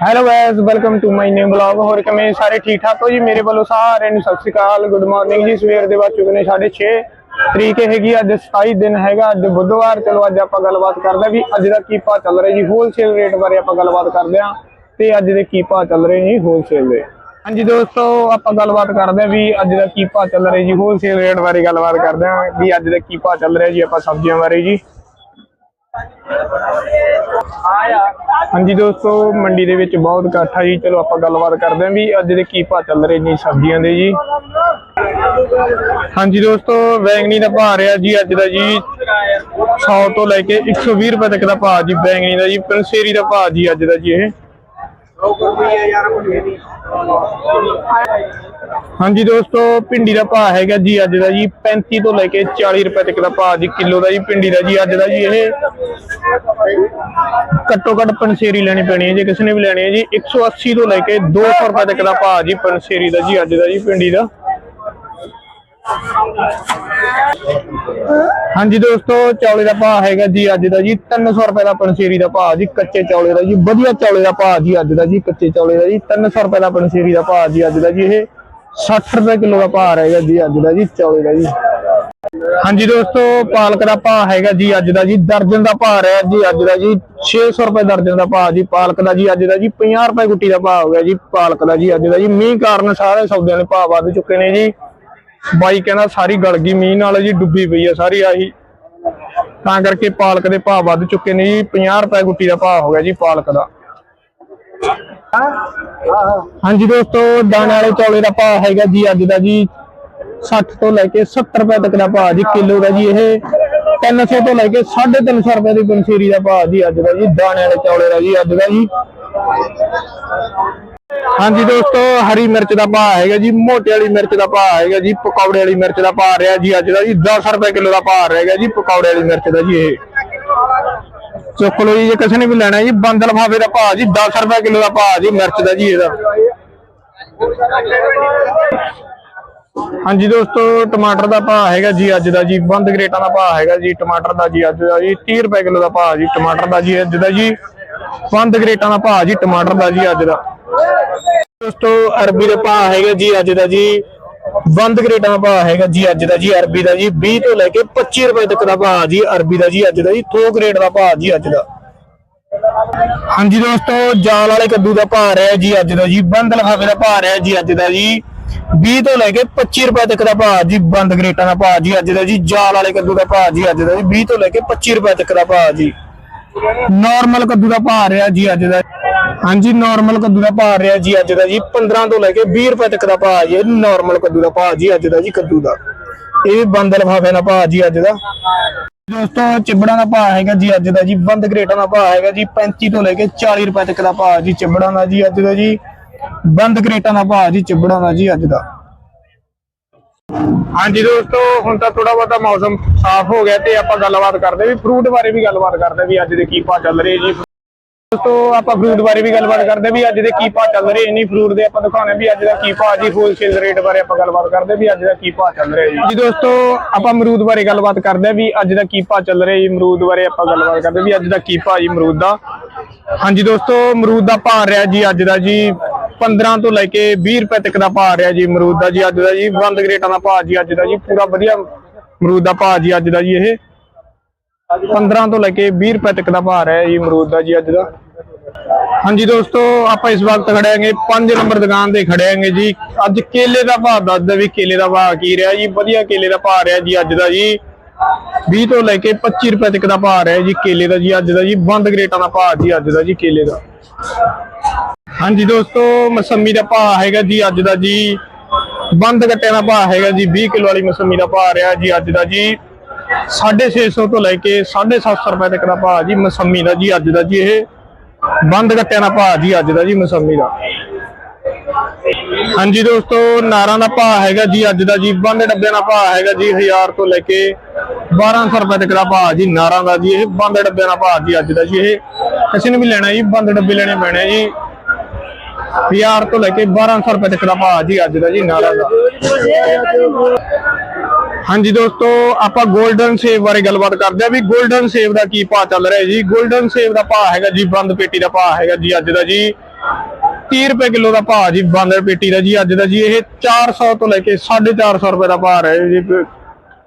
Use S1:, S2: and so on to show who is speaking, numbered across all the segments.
S1: Hello guys welcome to my new blog ਹੋਰ ਕਿਵੇਂ ਸਾਰੇ ਠੀਕ ਠਾਕ ਹੋ ਜੀ? ਮੇਰੇ ਵੱਲੋਂ ਸਾਰਿਆਂ ਨੂੰ ਸਤਿ ਸ਼੍ਰੀ ਅਕਾਲ ਗੁੱਡ ਮਾਰਨਿੰਗ ਜੀ। ਸਵੇਰ ਦੇ ਵੱਜ ਚੁੱਕੇ 6:30 ਤਰੀਕ ਹੈਗੀ ਅੱਜ 27 ਦਿਨ ਹੈਗਾ, ਅੱਜ ਬੁੱਧਵਾਰ। ਚਲੋ ਅੱਜ ਆਪਾਂ ਗੱਲਬਾਤ ਕਰਦੇ ਹਾਂ ਵੀ ਅੱਜ ਦਾ ਕੀ ਭਾਅ ਚੱਲ ਰਿਹਾ ਜੀ ਹੋਲਸੇਲ ਰੇਟ ਬਾਰੇ ਆਪਾਂ ਗੱਲਬਾਤ ਕਰਦੇ ਹਾਂ। ਤੇ ਅੱਜ ਦੇ ਕੀ ਭਾਅ ਚੱਲ ਰਹੇ ਜੀ ਹੋਲਸੇਲ ਦੇ। ਹਾਂਜੀ ਦੋਸਤੋ, ਆਪਾਂ ਗੱਲਬਾਤ ਕਰਦੇ ਹਾਂ ਵੀ ਅੱਜ ਦਾ ਕੀ ਭਾਅ ਚੱਲ ਰਿਹਾ ਜੀ ਹੋਲਸੇਲ ਰੇਟ ਬਾਰੇ ਗੱਲਬਾਤ ਕਰਦੇ ਹਾਂ ਵੀ ਅੱਜ ਦਾ ਕੀ ਭਾਅ ਚੱਲ ਰਿਹਾ ਜੀ, ਆਪਾਂ ਸਬਜ਼ੀਆਂ ਬਾਰੇ ਜੀ। ਹਾਂਜੀ ਦੋਸਤੋ, ਮੰਡੀ ਦੇ ਵਿੱਚ ਬਹੁਤ ਇਕੱਠ ਆ ਜੀ। ਚਲੋ ਆਪਾਂ ਗੱਲਬਾਤ ਕਰਦੇ ਹਾਂ ਵੀ ਅੱਜ ਦੇ ਕੀ ਭਾਅ ਚੱਲ ਰਹੇ ਨੇ ਸਬਜ਼ੀਆਂ ਦੇ ਜੀ। ਹਾਂਜੀ ਦੋਸਤੋ, ਬੈਂਗਣੀ ਦਾ ਭਾਅ ਰਿਹਾ ਜੀ ਅੱਜ ਦਾ ਜੀ। 100 ਤੋਂ ਲੈ ਕੇ 120 ਰੁਪਏ ਤੱਕ ਦਾ ਭਾਅ ਜੀ, ਬੈਂਗਣੀ ਦਾ ਜੀ, ਪੰਸੇਰੀ ਦਾ ਭਾਅ ਜੀ ਅੱਜ ਦਾ ਜੀ ਇਹ। ਹਾਂਜੀ ਦੋਸਤੋ, ਭਿੰਡੀ ਦਾ ਭਾਅ ਹੈਗਾ ਜੀ ਅੱਜ ਦਾ ਜੀ 35 ਤੋਂ ਲੈ ਕੇ 40 ਰੁਪਏ ਤੱਕ ਦਾ ਭਾਅ ਜੀ, ਕਿਲੋ ਦਾ ਜੀ ਭਿੰਡੀ ਦਾ ਜੀ, ਅੱਜ ਦਾ ਜੀ ਇਹ ਘੱਟੋ ਘੱਟ ਪੰਸੇਰੀ ਲੈਣੀ ਪੈਣੀ ਹੈ ਜੇ, ਕਿਸੇ ਨੇ ਵੀ ਲੈਣੀ ਹੈ ਜੀ 180 ਤੋਂ ਲੈ ਕੇ 200 ਰੁਪਏ ਤੱਕ ਦਾ ਭਾਅ ਜੀ ਪੰਸੇਰੀ ਦਾ ਜੀ, ਅੱਜ ਦਾ ਜੀ ਭਿੰਡੀ ਦਾ। ਹਾਂਜੀ ਦੋਸਤੋ ਚੌਲੇ ਦਾ ਭਾਅ ਹੈਗਾ ਜੀ ਅੱਜ ਦਾ ਜੀ 300 ਰੁਪਏ ਦਾ ਪੰਸੇਰੀ ਦਾ ਭਾਅ ਜੀ ਕੱਚੇ ਚੌਲੇ ਦਾ ਜੀ ਵਧੀਆ ਚੌਲੇ ਦਾ ਭਾਅ ਜੀ ਅੱਜ ਦਾ ਜੀ ਕੱਚੇ ਚੌਲੇ ਦਾ ਜੀ 300 ਰੁਪਏ ਦਾ ਪੰਸੇਰੀ ਦਾ ਭਾਅ ਜੀ ਅੱਜ ਦਾ ਜੀ ਇਹ 60 ਰੁਪਏ ਕਿਲੋ ਦਾ ਭਾਅ ਰਹੇਗਾ ਜੀ ਅੱਜ ਦਾ ਜੀ ਚੌਲੇ ਦਾ ਜੀ ਹਾਂਜੀ ਦੋਸਤੋ ਪਾਲਕ ਦਾ ਭਾਅ ਹੈਗਾ ਜੀ ਅੱਜ ਦਾ ਜੀ ਦਰਜਨ ਦਾ ਭਾਅ ਰਿਹਾ ਜੀ ਅੱਜ ਦਾ ਜੀ 600 ਰੁਪਏ ਦਰਜਨ ਦਾ ਭਾਅ ਜੀ ਪਾਲਕ ਦਾ ਜੀ ਅੱਜ ਦਾ ਜੀ 50 ਰੁਪਏ ਗੁੱਟੀ ਦਾ ਭਾਅ ਹੋ ਗਿਆ ਜੀ ਪਾਲਕ ਦਾ ਜੀ ਅੱਜ ਦਾ ਜੀ ਮੀਂਹ ਕਾਰਨ ਸਾਰੇ ਸੌਦਿਆਂ ਦੇ ਭਾਅ ਵੱਧ ਚੁੱਕੇ ਨੇ ਜੀ ਬਾਈ ਕਹਿੰਦਾ ਸਾਰੀ ਗਲ ਗਈ, ਮੀਂਹ ਨਾਲ ਜੀ ਡੁੱਬੀ ਪਈ ਆ ਸਾਰੀ ਆਹੀ। ਤਾਂ ਕਰਕੇ ਪਾਲਕ ਦੇ ਭਾਅ ਵੱਧ ਚੁੱਕੇ ਨੇ ਜੀ 50 ਰੁਪਏ ਗੁੱਟੀ ਦਾ ਭਾਅ ਹੋ ਗਿਆ ਜੀ ਪਾਲਕ ਦਾ। ਹਾਂਜੀ ਦੋਸਤੋ, ਦਾਣੇ ਵਾਲੇ ਚੌਲੇ ਦਾ ਭਾਅ ਹੈਗਾ ਜੀ ਅੱਜ ਦਾ ਜੀ 60 ਤੋਂ ਲੈ ਕੇ 70 ਰੁਪਏ ਤੱਕ ਦਾ ਭਾਅ ਜੀ, ਕਿਲੋ ਦਾ ਜੀ ਇਹ। 300 ਤੋਂ ਲੈ ਕੇ 350 ਰੁਪਏ ਦੀ ਪੰਸੀਰੀ ਦਾ ਭਾਅ ਜੀ ਅੱਜ ਦਾ ਜੀ, ਦਾਣੇ ਵਾਲੇ ਚੌਲੇ ਦਾ ਜੀ ਅੱਜ ਦਾ ਜੀ। ਹਾਂਜੀ ਦੋਸਤੋ ਹਰੀ ਮਿਰਚ ਦਾ ਭਾਅ ਹੈਗਾ ਜੀ ਮੋਟੇ ਵਾਲੀ ਮਿਰਚ ਦਾ ਭਾਅ ਹੈਗਾ ਜੀ ਪਕੌੜੇ ਵਾਲੀ ਮਿਰਚ ਦਾ ਭਾਅ ਰਿਹਾ ਜੀ ਅੱਜ ਦਾ ਜੀ 10 ਰੁਪਏ ਕਿਲੋ ਦਾ ਭਾਅ ਰਹੇਗਾ ਜੀ ਪਕੌੜੇ ਵਾਲੀ ਮਿਰਚ ਦਾ ਜੀ ਇਹ। ਚੁੱਕ ਲਓ ਜੀ ਜੇ ਕਿਸੇ ਨੇ ਵੀ ਲੈਣਾ ਜੀ ਬੰਦ ਲਫਾਫੇ ਦਾ ਭਾਅ ਜੀ 10 ਰੁਪਏ ਕਿਲੋ ਦਾ ਭਾਅ ਜੀ ਮਿਰਚ ਦਾ ਜੀ ਇਹਦਾ। ਹਾਂਜੀ ਦੋਸਤੋ ਟਮਾਟਰ ਦਾ ਭਾਅ ਹੈਗਾ ਜੀ ਅੱਜ ਦਾ ਜੀ ਬੰਦ ਗਰੇਟਾਂ ਦਾ ਭਾਅ ਹੈਗਾ ਜੀ ਟਮਾਟਰ ਦਾ ਜੀ ਅੱਜ ਦਾ ਜੀ 30 ਰੁਪਏ ਕਿਲੋ ਦਾ ਭਾਅ ਜੀ ਟਮਾਟਰ ਦਾ ਜੀ ਅੱਜ ਦਾ ਜੀ। ਬੰਦ ਗਰੇਟਾਂ ਦਾ ਭਾਅ ਜੀ ਟਮਾਟਰ ਦਾ ਜੀ ਅੱਜ ਦਾ ਦੋਸਤੋ ਅਰਬੀ ਦਾ ਭਾਅ ਹੈਗਾ ਜੀ ਅੱਜ ਦਾ ਜੀ ਬੰਦ ਗਰੇਟਾਂ ਦਾ ਭਾਅ ਹੈਗਾ ਜੀ ਅੱਜ ਦਾ ਜੀ ਅਰਬੀ ਦਾ ਜੀ 20 ਤੋਂ ਲੈ ਕੇ 25 ਰੁਪਏ ਤੱਕ ਦਾ ਭਾਅ ਜੀ ਅਰਬੀ ਦਾ ਜੀ ਅੱਜ ਦਾ ਜੀ ਥੋਕ ਰੇਟ ਦਾ ਭਾਅ ਜੀ ਅੱਜ ਦਾ ਹਾਂਜੀ ਦੋਸਤੋ ਜਾਲ ਵਾਲੇ ਕੱਦੂ ਦਾ ਭਾਅ ਰਿਹਾ ਜੀ ਅੱਜ ਦਾ ਜੀ ਬੰਦ ਲਫਾਫੇ ਦਾ ਭਾਅ ਰਿਹਾ ਜੀ ਅੱਜ ਦਾ ਜੀ 20 ਤੋਂ ਲੈ ਕੇ 25 ਰੁਪਏ ਤੱਕ ਦਾ ਭਾਅ ਜੀ ਬੰਦ ਗਰੇਟਾਂ ਦਾ ਭਾਅ ਜੀ ਅੱਜ ਦਾ ਜੀ ਜਾਲ ਵਾਲੇ ਕੱਦੂ ਦਾ ਭਾਅ ਜੀ ਅੱਜ ਦਾ ਜੀ 20 ਤੋਂ ਲੈ ਕੇ 25 ਰੁਪਏ ਤੱਕ ਦਾ ਭਾਅ ਜੀ ਨਾਰਮਲ ਕੱਦੂ ਦਾ ਭਾਅ ਰਿਹਾ ਜੀ ਅੱਜ ਦਾ। ਹਾਂਜੀ ਨਾਰਮਲ ਕੱਦੂ ਦਾ ਭਾਅ ਰਿਹਾ ਜੀ ਅੱਜ ਦਾ ਜੀ। 15 ਤੋਂ ਲੈ ਕੇ 20 ਰੁਪਏ ਤੱਕ ਦਾ ਭਾਅ ਜੀ ਨਾਰਮਲ ਕੱਦੂ ਦਾ ਭਾਅ ਜੀ ਅੱਜ ਦਾ ਜੀ ਕੱਦੂ ਦਾ। ਇਹ ਵੀ ਬੰਦ ਲਫਾਫੇ ਦਾ ਭਾਅ ਜੀ ਅੱਜ ਦਾ। ਦੋਸਤੋ, ਚਿਬੜਾਂ ਦਾ ਭਾਅ ਹੈਗਾ ਜੀ ਅੱਜ ਦਾ ਜੀ। ਬੰਦ ਗਰੇਟਾਂ ਦਾ ਭਾਅ ਹੈਗਾ ਜੀ। 35 ਤੋਂ ਲੈ ਕੇ 40 ਰੁਪਏ ਤੱਕ ਦਾ ਭਾਅ ਜੀ ਚਿਬੜਾਂ ਦਾ ਜੀ ਅੱਜ ਦਾ ਜੀ। ਬੰਦ ਗਰੇਟਾਂ ਦਾ ਭਾਅ ਜੀ ਚਿਬੜਾਂ ਦਾ ਜੀ ਅੱਜ ਦਾ। ਹਾਂਜੀ ਦੋਸਤੋ, ਹੁਣ ਤਾਂ ਥੋੜਾ ਬਹੁਤਾ ਮੌਸਮ ਸਾਫ਼ ਹੋ ਗਿਆ ਤੇ ਆਪਾਂ ਗੱਲਬਾਤ ਕਰਦੇ ਵੀ ਫਰੂਟ ਬਾਰੇ ਵੀ ਗੱਲਬਾਤ ਕਰਦੇ ਵੀ ਅੱਜ ਦੇ ਕੀ ਭਾਅ ਚੱਲ ਰਹੇ ਜੀ ਦੋਸਤੋ, ਆਪਾਂ ਫਰੂਟ ਬਾਰੇ ਵੀ ਗੱਲਬਾਤ ਕਰਦੇ ਵੀ ਅੱਜ ਦੇ ਕੀ ਭਾਅ ਚੱਲ ਰਹੇ ਇਨੀ ਫਰੂਟ ਦੇ ਆਪਾਂ ਦਿਖਾਉਣੇ ਵੀ ਅੱਜ ਦਾ ਕੀ ਭਾਅ ਜੀ ਹੋਲਸੇਲ ਰੇਟ ਬਾਰੇ ਆਪਾਂ ਗੱਲਬਾਤ ਕਰਦੇ ਵੀ ਅੱਜ ਦਾ ਕੀ ਭਾਅ ਚੱਲ ਰਿਹਾ ਜੀ। ਜੀ ਦੋਸਤੋ, ਆਪਾਂ ਅਮਰੂਦ ਬਾਰੇ ਗੱਲਬਾਤ ਕਰਦੇ ਵੀ ਅੱਜ ਦਾ ਕੀ ਭਾਅ ਚੱਲ ਰਿਹਾ ਜੀ। ਅਮਰੂਦ ਬਾਰੇ ਆਪਾਂ ਗੱਲਬਾਤ ਕਰਦੇ ਵੀ ਅੱਜ ਦਾ ਕੀ ਭਾਅ ਜੀ, ਅਮਰੂਦ ਦਾ। ਹਾਂਜੀ ਦੋਸਤੋ, ਅਮਰੂਦ ਦਾ ਭਾਅ ਰਿਹਾ ਜੀ ਅੱਜ ਦਾ ਜੀ 15 ਤੋਂ ਲੈ ਕੇ 20 ਰੁਪਏ ਤੱਕ ਦਾ ਭਾਅ ਰਿਹਾ ਜੀ ਅਮਰੂਦ ਦਾ ਜੀ, ਅੱਜ ਦਾ ਜੀ, ਬੰਦ ਗਰੇਟਾਂ ਦਾ ਭਾਅ ਜੀ, ਅੱਜ ਦਾ ਜੀ, ਪੂਰਾ ਵਧੀਆ ਅਮਰੂਦ ਦਾ ਭਾਅ ਜੀ, ਅੱਜ ਦਾ ਜੀ ਇਹ। 15 ਤੋਂ ਲੈ ਕੇ 20 ਰੁਪਏ ਤੱਕ ਦਾ ਭਾਅ ਰਿਹਾ ਜੀ ਅਮਰੂਦ ਦਾ ਜੀ, ਅੱਜ ਦਾ। ਹਾਂਜੀ ਦੋਸਤੋ, ਆਪਾਂ ਇਸ ਵਕਤ ਖੜੇ ਆਂਗੇ 5 ਨੰਬਰ ਦੁਕਾਨ ਤੇ ਖੜੇ ਆਂਗੇ ਜੀ। ਅੱਜ ਕੇਲੇ ਦਾ ਭਾਅ ਦੱਸਦਾ ਵੀ ਕੇਲੇ ਦਾ ਭਾਅ ਕੀ ਰਿਹਾ ਜੀ, ਵਧੀਆ ਕੇਲੇ ਦਾ ਭਾਅ ਰਿਹਾ ਜੀ, ਅੱਜ ਦਾ ਜੀ। 20 ਤੋਂ ਲੈ ਕੇ 25 ਰੁਪਏ ਤੱਕ ਦਾ ਭਾਅ ਰਿਹਾ ਜੀ ਕੇਲੇ ਦਾ ਜੀ, ਅੱਜ ਦਾ ਜੀ ਬੰਦ ਗਰੇਟਾਂ ਦਾ ਭਾਅ ਜੀ, ਅੱਜ ਦਾ ਜੀ ਕੇਲੇ ਦਾ। ਹਾਂਜੀ ਦੋਸਤੋ, ਮਸੰਮੀ ਦਾ ਭਾਅ ਹੈਗਾ ਜੀ, ਅੱਜ ਦਾ ਜੀ ਬੰਦ ਗੱਟਿਆਂ ਦਾ ਭਾਅ ਹੈਗਾ ਜੀ 20 ਕਿਲੋ ਵਾਲੀ ਮਸੰਮੀ ਦਾ ਭਾਅ ਰਿਹਾ ਜੀ, ਅੱਜ ਦਾ ਜੀ 650 ਤੋਂ ਲੈ ਕੇ 750 ਰੁਪਏ ਤੱਕ ਦਾ ਭਾਅ ਜੀ, ਮਸੰਮੀ ਦਾ ਜੀ, ਅੱਜ ਦਾ ਜੀ ਇਹ ਬੰਦ ਗੱਟਿਆਂ ਦਾ ਭਾਅ ਜੀ, ਅੱਜ ਦਾ ਜੀ ਮਸੰਮੀ ਦਾ। ਹਾਂਜੀ ਦੋਸਤੋ, ਨਾਰਾਂ ਦਾ ਭਾਅ ਹੈਗਾ ਜੀ, ਅੱਜ ਦਾ ਜੀ, ਬੰਦ ਡੱਬਿਆਂ ਦਾ ਭਾਅ ਹੈਗਾ ਜੀ 1000 ਤੋਂ ਲੈ ਕੇ 1200 ਰੁਪਏ ਤੱਕ ਦਾ ਭਾਅ ਜੀ, ਨਾਰਾਂ ਦਾ ਜੀ, ਇਹ ਬੰਦ ਡੱਬਿਆਂ ਦਾ ਭਾਅ ਜੀ ਅੱਜ ਦਾ ਜੀ, ਇਹ ਕਿਸੇ ਨੇ ਵੀ ਲੈਣਾ ਜੀ, ਬੰਦ ਡੱਬੇ ਲੈਣੇ ਪੈਣੇ ਜੀ। 1000 ਤੋਂ ਲੈ ਕੇ 1200 ਰੁਪਏ ਤੱਕ ਦਾ ਭਾਅ ਜੀ ਅੱਜ ਦਾ ਜੀ, ਨਾਰਾਂ ਦਾ। ਹਾਂਜੀ ਦੋਸਤੋ, ਆਪਾਂ 골ਡਨ ਸੇਵ ਬਾਰੇ ਗੱਲਬਾਤ ਕਰਦੇ ਆ ਵੀ ਗੋਲਡਨ ਸੇਵ ਦਾ ਕੀ ਭਾਅ ਚੱਲ ਰਿਹਾ ਜੀ। ਗੋਲਡਨ ਸੇਵ ਦਾ ਭਾਅ ਹੈਗਾ ਜੀ, ਬੰਦ ਪੇਟੀ ਦਾ ਭਾਅ ਹੈਗਾ ਜੀ ਅੱਜ ਦਾ ਜੀ। 30 ਰੁਪਏ ਕਿਲੋ ਦਾ ਭਾਅ ਜੀ, ਬੰਦ ਪੇਟੀ ਦਾ ਜੀ ਅੱਜ ਦਾ ਜੀ। ਇਹ 400 ਤੋਂ ਲੈ ਕੇ 450 ਰੁਪਏ ਦਾ ਭਾਅ ਹੈ ਜੀ।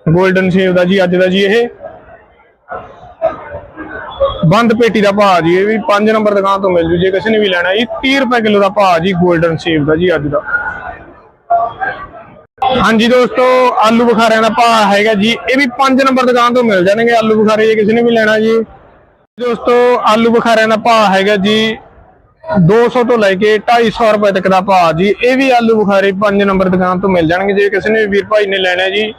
S1: 골ਡਨ ਸ਼ੇਵ ਦਾ ਜੀ, ਅੱਜ ਦਾ ਜੀ ਇਹ। ਬੰਦ ਪੇਟੀ ਦਾ ਭਾਅ ਜੀ, ਇਹ ਵੀ 5 ਨੰਬਰ ਦੁਕਾਨ ਤੋਂ ਮਿਲ ਜੂ, ਜੇ ਕਿਸੇ ਨੇ ਵੀ ਲੈਣਾ ਜੀ 30 ਰੁਪਏ ਕਿਲੋ ਦਾ ਭਾਅ ਜੀ 골ਡਨ ਸ਼ੇਵ ਦਾ ਜੀ ਅੱਜ ਦਾ। ਹਾਂਜੀ ਦੋਸਤੋ, ਆਲੂ ਬੁਖਾਰਿਆਂ ਦਾ ਭਾਅ ਹੈਗਾ ਜੀ, ਇਹ ਵੀ 5 ਨੰਬਰ ਦੁਕਾਨ ਤੋਂ ਮਿਲ ਜਾਣਗੇ ਆਲੂ ਬੁਖਾਰੇ, ਜੇ ਕਿਸੇ ਨੇ ਵੀ ਲੈਣਾ ਜੀ। ਦੋਸਤੋ, ਆਲੂ ਬੁਖਾਰਿਆਂ ਦਾ ਭਾਅ ਹੈਗਾ ਜੀ 200 ਤੋਂ ਲੈ ਕੇ 250 ਰੁਪਏ ਤੱਕ ਦਾ ਭਾਅ ਜੀ, ਇਹ ਵੀ ਆਲੂ ਬੁਖਾਰੇ 5 ਨੰਬਰ ਦੁਕਾਨ ਤੋਂ ਮਿਲ ਜਾਣਗੇ, ਜੇ ਕਿਸੇ ਨੇ ਵੀਰ ਭਾਈ ਨੇ ਲੈਣਾ ਜੀ।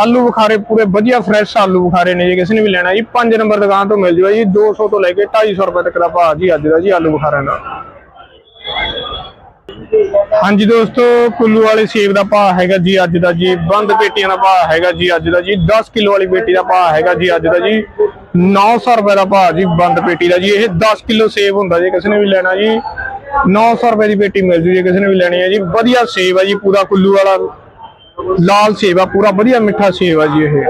S1: ਆਲੂ ਬੁਖਾਰੇ ਪੂਰੇ ਵਧੀਆ ਫਰੈਸ਼ ਆਲੂ ਬੁਖਾਰੇ ਨੇ ਜੇ, ਕਿਸੇ ਨੇ ਵੀ ਲੈਣਾ ਜੀ 5 ਨੰਬਰ ਦੁਕਾਨ ਤੋਂ ਮਿਲ ਜੂਗਾ ਜੀ 200 ਤੋਂ ਲੈ ਕੇ 250 ਰੁਪਏ ਤੱਕ ਦਾ ਭਾਅ ਜੀ ਅੱਜ ਦਾ ਜੀ ਆਲੂ ਬੁਖਾਰਿਆਂ ਦਾ। ਹਾਂਜੀ ਦੋਸਤੋ, ਕੁੱਲੂ ਵਾਲੇ ਸੇਬ ਦਾ ਭਾਅ ਹੈਗਾ ਜੀ ਅੱਜ ਦਾ ਜੀ, ਬੰਦ ਪੇਟੀਆਂ ਦਾ ਭਾਅ ਹੈਗਾ ਜੀ ਅੱਜ ਦਾ ਜੀ 10 ਕਿਲੋ ਵਾਲੀ ਪੇਟੀ ਦਾ ਭਾਅ ਹੈਗਾ ਜੀ ਅੱਜ ਦਾ ਜੀ 900 ਰੁਪਏ ਦਾ ਭਾਅ ਜੀ ਬੰਦ ਪੇਟੀ ਦਾ ਜੀ, ਇਹ 10 ਕਿਲੋ ਸੇਬ ਹੁੰਦਾ ਜੇ, ਕਿਸੇ ਨੇ ਵੀ ਲੈਣਾ ਜੀ 900 ਰੁਪਏ ਦੀ ਪੇਟੀ ਮਿਲ ਜੂ ਜੇ ਕਿਸੇ ਨੇ ਵੀ ਲੈਣੀ ਹੈ ਜੀ, ਵਧੀਆ ਸੇਬ ਹੈ ਜੀ, ਪੂਰਾ ਕੁੱਲੂ ਵਾਲਾ ਲਾਲ ਸੇਬ ਪੂਰਾ ਵਧੀਆ ਮਿੱਠਾ ਸੇਬ ਜੀ ਇਹ।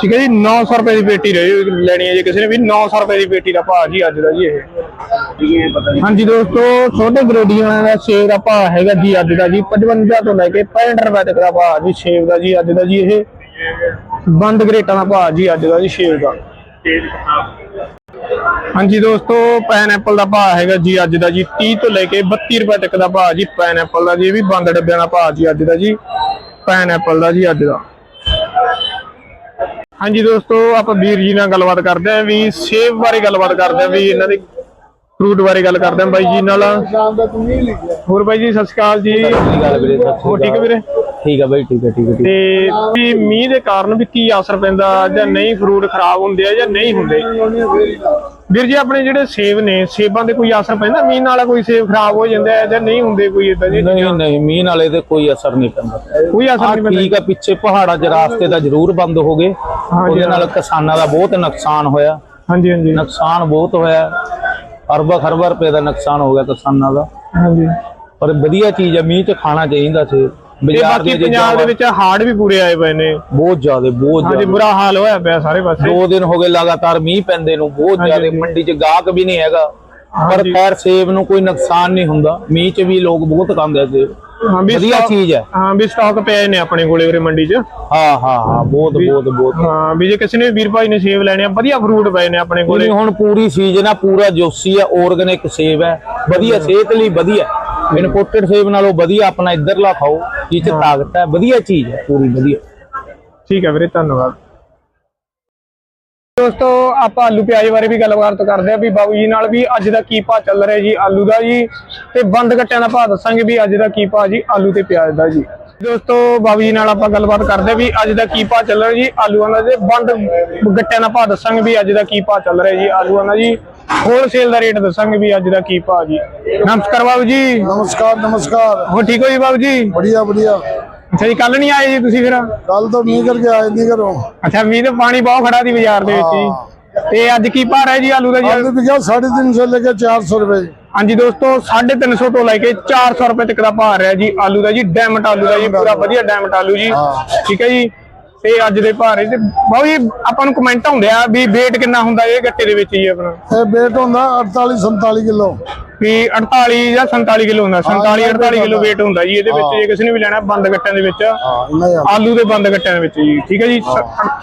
S1: ਠੀਕ ਹੈ ਜੀ 900 ਰੁਪਏ ਦੀ ਪੇਟੀ ਰਹੇ ਲੈਣੀ ਹੈ ਜੇ ਕਿਸੇ ਨੇ ਵੀ 900 ਰੁਪਏ ਦੀ ਪੇਟੀ ਦਾ ਭਾਅ ਜੀ ਅੱਜ ਦਾ ਜੀ ਇਹ। ਹਾਂਜੀ ਦੋਸਤੋ, ਛੋਟੇ ਗਰੇਡੀਆਂ ਦਾ ਸੇਬ ਦਾ ਭਾਅ ਹੈਗਾ ਜੀ ਅੱਜ ਦਾ ਜੀ 55 ਤੋਂ ਲੈ ਕੇ 65 ਰੁਪਏ ਤੱਕ ਦਾ ਭਾਅ ਜੀ ਸੇਵ ਦਾ ਜੀ ਅੱਜ ਦਾ ਜੀ ਇਹ। ਬੰਦ ਗਰੇਟਾਂ ਦਾ ਭਾਅ ਜੀ ਅੱਜ ਦਾ ਜੀ ਸੇਬ ਦਾ। ਹਾਂਜੀ ਦੋਸਤੋ ਪਾਈਨਐਪਲ ਦਾ ਭਾਅ ਹੈਗਾ ਜੀ ਅੱਜ ਦਾ ਜੀ 30 ਤੋਂ ਲੈ ਕੇ 32 ਰੁਪਏ ਤੱਕ ਦਾ ਭਾਅ ਜੀ ਪਾਈਨਐਪਲ ਦਾ ਜੀ ਇਹ ਵੀ ਬੰਦ ਡੱਬਿਆਂ ਦਾ ਭਾਅ ਜੀ ਅੱਜ ਦਾ ਜੀ ਪਾਈਨਐਪਲ ਦਾ ਜੀ ਅੱਜ ਦਾ। ਹਾਂਜੀ ਦੋਸਤੋ ਆਪਾਂ ਵੀਰ ਜੀ ਨਾਲ ਗੱਲਬਾਤ ਕਰਦੇ ਆਂ ਵੀ ਸੇਬ ਬਾਰੇ ਗੱਲਬਾਤ ਕਰਦੇ ਆਂ ਵੀ ਇਹਨਾਂ ਦੇ ਫਰੂਟ ਬਾਰੇ ਗੱਲ ਕਰਦੇ ਆਂ ਬਾਈ ਜੀ ਨਾਲ। ਹੋਰ ਬਾਈ ਜੀ ਸਤਿ ਸ਼੍ਰੀ ਅਕਾਲ ਜੀ। ਹੋਰ ਠੀਕ ਹੈ ਵੀਰੇ?
S2: ਠੀਕ ਹੈ ਬਾਈ ਠੀਕ ਹੈ ਠੀਕ ਠੀਕ
S1: ਤੇ ਵੀ ਮੀਂਹ ਦੇ ਕਾਰਨ ਵੀ ਕੀ ਅਸਰ ਪੈਂਦਾ ਜਾਂ ਨਹੀਂ ਫਰੂਟ ਖਰਾਬ ਹੁੰਦੇ ਆ ਜਾਂ ਨਹੀਂ ਹੁੰਦੇ? ਵੀਰ ਜੀ ਆਪਣੇ ਜਿਹੜੇ ਸੇਬ ਨੇ ਸੇਬਾਂ ਤੇ ਕੋਈ ਅਸਰ ਪੈਂਦਾ? ਮੀਂਹ ਨਾਲ ਕੋਈ ਸੇਬ ਖਰਾਬ ਹੋ ਜਾਂਦੇ ਆ ਜਾਂ ਨਹੀਂ ਹੁੰਦੇ ਕੋਈ ਇਦਾਂ ਜੀ
S2: ਨਹੀਂ ਨਹੀਂ ਮੀਂਹ ਨਾਲੇ ਤੇ ਕੋਈ ਅਸਰ ਨਹੀਂ ਪੈਂਦਾ।
S1: ਕੋਈ ਅਸਰ ਨਹੀਂ ਪੈਂਦਾ।
S2: ਠੀਕ ਹੈ ਪਿੱਛੇ ਪਹਾੜਾਂ 'ਚ ਰਾਸਤੇ ਤਾਂ ਜ਼ਰੂਰ ਬੰਦ ਹੋ ਗਏ। ਉਹਦੇ ਨਾਲ ਕਿਸਾਨਾਂ ਦਾ ਬਹੁਤ ਨੁਕਸਾਨ ਹੋਇਆ।
S1: ਹਾਂਜੀ ਹਾਂਜੀ।
S2: ਨੁਕਸਾਨ ਬਹੁਤ ਹੋਇਆ। ਅਰਬਾਂ ਖਰਬਾਂ ਰੁਪਏ ਦਾ ਨੁਕਸਾਨ ਹੋ ਗਿਆ ਕਿਸਾਨਾਂ ਦਾ।
S1: ਹਾਂਜੀ।
S2: ਪਰ ਵਧੀਆ ਚੀਜ਼ ਹੈ ਮੀਂਹ 'ਚ ਖਾਣਾ ਚਾਹੀਦਾ ਸੀ
S1: ਤੇ
S2: ਬਾਜ਼ਾਰ
S1: ਬਾਕੀ
S2: ਦੀਆਂ
S1: ਪੰਜਾਬ ਦੇ ਵਿੱਚ ਹਾੜ ਵੀ ਪੂਰੇ ਆਏ ਪਏ ਨੇ।
S2: ਬਹੁਤ ਜ਼ਿਆਦਾ ਬਹੁਤ
S1: ਹਾਂਜੀ
S2: ਜ਼ਿਆਦਾ।
S1: ਬੁਰਾ ਹਾਲ ਹੋਇਆ ਪਿਆ ਸਾਰੇ ਪਾਸੇ।
S2: ਦੋ ਦਿਨ ਹੋ ਗਏ ਲਗਾਤਾਰ ਮੀਂਹ ਪੈਂਦੇ ਨੂੰ ਬਹੁਤ ਜ਼ਿਆਦਾ
S1: ਹਾਂਜੀ।
S2: ਮੰਡੀ 'ਚ ਗਾਹਕ ਵੀ ਨਹੀਂ ਹੈਗਾ। ਪਰ
S1: ਹਾਂਜੀ।
S2: ਖੈਰ ਸੇਬ ਨੂੰ ਕੋਈ ਨੁਕਸਾਨ ਨਹੀਂ ਹੁੰਦਾ। ਮੀਂਹ 'ਚ ਵੀ ਲੋਕ ਬਹੁਤ ਖਾਂਦੇ ਸੇਬ।
S1: ਹਾਂ ਵੀ
S2: ਵਧੀਆ
S1: stock-
S2: ਚੀਜ਼ ਹੈ।
S1: ਹਾਂ ਵੀ ਸਟਾਕ ਪਏ ਨੇ ਆਪਣੇ ਕੋਲੇ ਉਰੇ ਮੰਡੀ 'ਚ।
S2: ਹਾਂ ਹਾਂ ਹਾਂ ਬਹੁਤ ਬਹੁਤ ਬਹੁਤ।
S1: ਹਾਂ ਵੀ ਜੇ ਕਿਸੇ ਨੇ ਵੀਰ ਭਾਈ ਨੇ ਸੇਬ ਲੈਣੇ ਆ ਵਧੀਆ ਫਰੂਟ ਪਏ ਨੇ ਆਪਣੇ ਕੋਲੇ
S2: ਕੋਲੇ। ਹੁਣ ਪੂਰੀ ਸੀਜ਼ਨ ਆ ਪੂਰਾ ਜੋਸੀ ਆ ਆਰਗੈਨਿਕ ਸੇਬ ਹੈ। ਵਧੀਆ ਸਿਹਤ ਲਈ ਵਧੀਆ। ਇਨਪੋਰਟਡ ਸੇਬ ਨਾਲੋਂ ਵਧੀਆ ਆਪਣਾ ਇੱਧਰਲਾ ਖਾਓ ਜਿਸ ਚ ਤਾਕਤ ਹੈ ਵਧੀਆ ਚੀਜ਼ ਹੈ ਪੂਰੀ ਵਧੀਆ।
S1: ਠੀਕ ਹੈ ਵੀਰੇ ਧੰਨਵਾਦ। ਦੋਸਤੋ ਆਪਾਂ ਆਲੂ ਪਿਆਜ਼ ਬਾਰੇ ਵੀ ਗੱਲਬਾਤ ਕਰਦੇ ਆ ਵੀ ਬਾਬੂ ਜੀ ਨਾਲ ਵੀ ਅੱਜ ਦਾ ਕੀ ਭਾਅ ਚੱਲ ਰਿਹਾ ਜੀ ਆਲੂ ਦਾ ਜੀ ਤੇ ਬੰਦ ਗੱਟਿਆਂ ਦਾ ਭਾਅ ਦੱਸਾਂਗੇ ਵੀ ਅੱਜ ਦਾ ਕੀ ਭਾਅ ਜੀ ਆਲੂ ਤੇ ਪਿਆਜ਼ ਦਾ ਜੀ। ਦੋਸਤੋ ਬਾਬੂ ਜੀ ਨਾਲ ਆਪਾਂ ਗੱਲਬਾਤ ਕਰਦੇ ਆ ਵੀ ਅੱਜ ਦਾ ਕੀ ਭਾਅ ਚੱਲ ਰਿਹਾ ਜੀ ਆਲੂਆਂ ਦਾ ਤੇ ਬੰਦ ਗੱਟਿਆਂ ਦਾ ਭਾਅ ਦੱਸਾਂਗੇ ਵੀ ਅੱਜ ਦਾ ਕੀ ਭਾਅ ਚੱਲ ਰਿਹਾ ਜੀ ਆਲੂਆਂ ਦਾ ਜੀ। ਹੋਲਸੇਲ ਦਾ ਰੇਟ ਦੱਸਾਂਗੇ ਵੀ ਅੱਜ ਦਾ ਕੀ ਭਾਅ ਜੀ। ਨਮਸਕਾਰ ਬਾਬੂ ਜੀ।
S3: ਨਮਸਕਾਰ ਨਮਸਕਾਰ।
S1: ਹੋ ਠੀਕ ਹੋ ਜੀ ਬਾਬੂ ਜੀ?
S3: ਬੜੀਆ ਬੜੀਆ
S1: ਅੱਛਾ ਜੀ ਕੱਲ ਨਹੀਂ ਆਏ ਜੀ ਤੁਸੀਂ ਫਿਰ?
S3: ਕੱਲ ਤਾਂ ਨਹੀਂ ਕਰਕੇ ਆਏ ਨਹੀਂ ਕਰੋ
S1: ਅੱਛਾ ਮੀਂਹ ਤੇ ਪਾਣੀ ਬਹੁਤ ਖੜਾ ਦੀ ਬਾਜ਼ਾਰ ਦੇ ਵਿੱਚ ਜੀ। ਤੇ ਅੱਜ ਕੀ ਭਾਅ ਹੈ ਜੀ ਆਲੂ ਦਾ ਜੀ?
S3: ਆਲੂ ਵਿਕਿਆ 350 ਲੈ ਕੇ 400 ਰੁਪਏ।
S1: ਹਾਂਜੀ ਦੋਸਤੋ 350 ਤੋਂ ਲੈ ਕੇ 400 ਰੁਪਏ ਤੱਕ ਦਾ ਭਾਅ ਰਿਹਾ ਜੀ ਆਲੂ ਦਾ ਜੀ ਡੈਮਟ ਆਲੂ ਦਾ ਜੀ ਪੂਰਾ ਵਧੀਆ ਡੈਮਟ ਆਲੂ ਜੀ। ਠੀਕ ਹੈ ਜੀ। ਤੇ ਅੱਜ ਦੇ ਭਾਰੇ ਤੇ ਬਾਈ ਆਪਾਂ ਨੂੰ ਕਮੈਂਟ ਆਉਂਦੇ ਆ ਵੀ weight ਕਿੰਨਾ ਹੁੰਦਾ ਇਹ ਗੱਟੇ ਦੇ ਵਿੱਚ ਜੀ ਆਪਣਾ।
S3: ਇਹ weight ਹੁੰਦਾ 48 47 ਕਿਲੋ।
S1: ਵੀ 48 ਜਾਂ 47 ਕਿਲੋ ਹੁੰਦਾ। 47 48 ਕਿਲੋ weight ਹੁੰਦਾ ਜੀ ਇਹਦੇ ਵਿੱਚ ਜੇ ਕਿਸੇ ਨੇ ਵੀ ਲੈਣਾ ਬੰਦ ਗੱਟਿਆਂ ਦੇ ਵਿੱਚ। ਆਲੂ ਦੇ ਬੰਦ ਗੱਟਿਆਂ ਵਿੱਚ ਜੀ ਠੀਕ ਹੈ ਜੀ?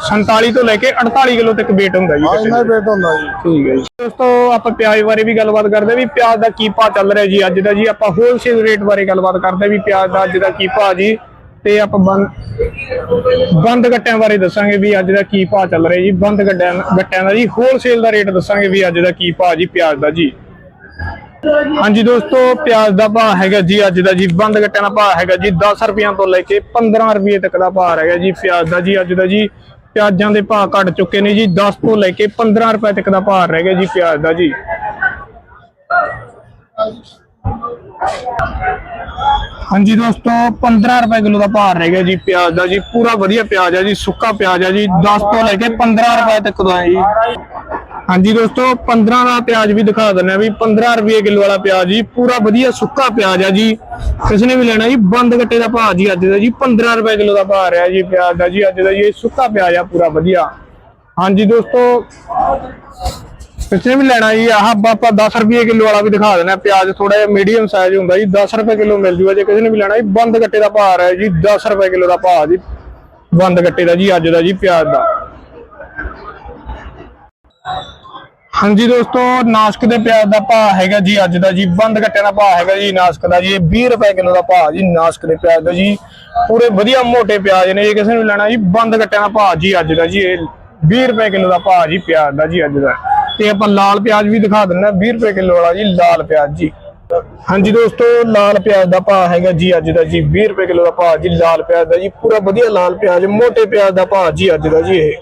S1: 47 ਤੋਂ ਲੈ ਕੇ 48 ਕਿਲੋ ਤੱਕ ਵੇਟ ਹੁੰਦਾ ਜੀ
S3: ਹਾਂ
S1: ਇੰਨਾ
S3: weight ਹੁੰਦਾ ਜੀ।
S1: ਠੀਕ ਹੈ ਜੀ। ਦੋਸਤੋ ਆਪਾਂ ਪਿਆਜ਼ ਬਾਰੇ ਵੀ ਗੱਲਬਾਤ ਕਰਦੇ ਵੀ ਪਿਆਜ਼ ਦਾ ਕੀ ਭਾਅ ਚੱਲ ਰਿਹਾ ਜੀ ਅੱਜ ਦਾ ਜੀ। ਆਪਾਂ ਹੋਲਸੇਲ ਰੇਟ ਬਾਰੇ ਗੱਲਬਾਤ ਕਰਦੇ ਵੀ ਪਿਆਜ਼ ਦਾ ਅੱਜ ਦਾ ਕੀ ਭਾਅ ਜੀ। ਤੇ ਆਪਾਂ ਬੰਦ ਬੰਦ ਗੱਟਿਆਂ ਬਾਰੇ ਦੱਸਾਂਗੇ ਵੀ ਅੱਜ ਦਾ ਕੀ ਭਾਅ ਚੱਲ ਰਿਹਾ ਜੀ। ਬੰਦ ਗੱਟਿਆਂ ਗੱਟਿਆਂ ਦਾ ਜੀ। ਹੋਲਸੇਲ ਦਾ ਰੇਟ ਦੱਸਾਂਗੇ ਵੀ ਅੱਜ ਦਾ ਕੀ ਭਾਅ ਜੀ, ਪਿਆਜ਼ ਦਾ ਜੀ। ਹਾਂਜੀ ਦੋਸਤੋ, ਪਿਆਜ਼ ਦਾ ਭਾਅ ਹੈਗਾ ਜੀ ਅੱਜ ਦਾ ਜੀ। ਬੰਦ ਗੱਟਿਆਂ ਦਾ ਭਾਅ ਹੈਗਾ ਜੀ। 10 ਰੁਪਈਆਂ ਤੋਂ ਲੈ ਕੇ 15 ਰੁਪਏ ਤੱਕ ਦਾ ਭਾਅ ਹੈਗਾ ਜੀ ਪਿਆਜ਼ ਦਾ ਜੀ। ਅੱਜ ਦਾ ਜੀ ਪਿਆਜ਼ਾਂ ਦੇ ਭਾਅ ਘਟ ਚੁੱਕੇ ਨੇ ਜੀ। 10 ਤੋਂ ਲੈ ਕੇ 15 ਰੁਪਏ ਤੱਕ ਦਾ ਭਾਅ ਰਹਿ ਗਿਆ ਜੀ ਪਿਆਜ਼ ਦਾ ਜੀ। ਹਾਂਜੀ ਦੋਸਤੋ 15 ਰੁਪਏ ਕਿਲੋ ਦਾ ਭਾਅ ਰਹਿ ਗਿਆ ਜੀ, ਪਿਆਜ਼ ਦਾ ਜੀ, ਪੂਰਾ ਵਧੀਆ ਪਿਆਜ਼ ਹੈ ਜੀ, ਸੁੱਕਾ ਪਿਆਜ਼ ਹੈ ਜੀ 10 ਤੋਂ ਲੈ ਕੇ 15 ਰੁਪਏ ਤੱਕ ਦਾ ਹੈ ਜੀ। ਹਾਂਜੀ ਦੋਸਤੋ 15 ਦਾ ਪਿਆਜ਼ ਵੀ ਦਿਖਾ ਦਿੰਦੇ ਆ ਵੀ 15 ਰੁਪਏ ਕਿਲੋ ਵਾਲਾ ਪਿਆਜ਼ ਜੀ, ਪੂਰਾ ਵਧੀਆ ਸੁੱਕਾ ਪਿਆਜ਼ ਆ ਜੀ। ਕਿਸੇ ਨੇ ਵੀ ਲੈਣਾ ਜੀ, ਬੰਦ ਗੱਟੇ ਦਾ ਭਾਅ ਜੀ ਅੱਜ ਦਾ ਜੀ 15 ਰੁਪਏ ਕਿਲੋ ਦਾ ਭਾਅ ਰਿਹਾ ਜੀ, ਪਿਆਜ਼ ਦਾ ਜੀ, ਅੱਜ ਦਾ ਜੀ ਸੁੱਕਾ ਪਿਆਜ਼ ਆ, ਪੂਰਾ ਵਧੀਆ। ਹਾਂਜੀ ਦੋਸਤੋ ਕਿਸੇ ਵੀ ਲੈਣਾ ਜੀ, ਆਹ ਆਪਾਂ 10 ਰੁਪਏ ਕਿਲੋ ਵਾਲਾ ਵੀ ਦਿਖਾ ਦੇਣਾ ਪਿਆਜ਼ ਥੋੜਾ ਜਿਹਾ ਮੀਡੀਅਮ ਸਾਈਜ਼ ਹੁੰਦਾ ਜੀ 10 ਰੁਪਏ ਕਿਲੋ ਮਿਲ ਜੂਗਾ, ਜੇ ਕਿਸੇ ਨੇ ਵੀ ਲੈਣਾ ਜੀ, ਬੰਦ ਗੱਟੇ ਦਾ ਭਾਅ ਹੈ ਜੀ 10 ਰੁਪਏ ਕਿਲੋ ਦਾ ਭਾਅ ਜੀ, ਬੰਦ ਗੱਟੇ ਦਾ ਜੀ, ਅੱਜ ਦਾ ਜੀ, ਪਿਆਜ਼ ਦਾ। ਹਾਂਜੀ ਦੋਸਤੋ, ਨਾਸਕ ਦੇ ਪਿਆਜ਼ ਦਾ ਭਾਅ ਹੈਗਾ ਜੀ, ਅੱਜ ਦਾ ਜੀ, ਬੰਦ ਗੱਟਿਆਂ ਦਾ ਭਾਅ ਹੈਗਾ ਜੀ, ਨਾਸਕ ਦਾ ਜੀ, ਇਹ 20 ਰੁਪਏ ਕਿਲੋ ਦਾ ਭਾਅ ਜੀ, ਨਾਸਕ ਦੇ ਪਿਆਜ਼ ਦਾ ਜੀ, ਪੂਰੇ ਵਧੀਆ ਮੋਟੇ ਪਿਆਜ਼ ਨੇ, ਜੇ ਕਿਸੇ ਨੂੰ ਵੀ ਲੈਣਾ ਜੀ, ਬੰਦ ਗੱਟਿਆਂ ਦਾ ਭਾਅ ਜੀ, ਅੱਜ ਦਾ ਜੀ, ਇਹ 20 ਰੁਪਏ ਕਿਲੋ ਦਾ ਭਾਅ ਜੀ, ਪਿਆਜ਼ ਦਾ ਜੀ, ਅੱਜ ਦਾ। ਤੇ ਆਪਾਂ ਲਾਲ ਪਿਆਜ਼ ਵੀ ਦਿਖਾ ਦਿੰਨਾ 20 ਰੁਪਏ ਕਿਲੋ ਵਾਲਾ ਜੀ, ਲਾਲ ਪਿਆਜ਼ ਜੀ। ਹਾਂਜੀ ਦੋਸਤੋ, ਲਾਲ ਪਿਆਜ਼ ਦਾ ਭਾਅ ਹੈਗਾ ਜੀ ਅੱਜ ਦਾ ਜੀ 20 ਰੁਪਏ ਕਿਲੋ ਦਾ ਭਾਅ ਜੀ, ਲਾਲ ਪਿਆਜ਼ ਦਾ ਜੀ, ਪੂਰਾ ਵਧੀਆ ਲਾਲ ਪਿਆਜ਼, ਮੋਟੇ ਪਿਆਜ਼ ਦਾ ਭਾਅ ਜੀ ਅੱਜ ਦਾ ਜੀ ਇਹ।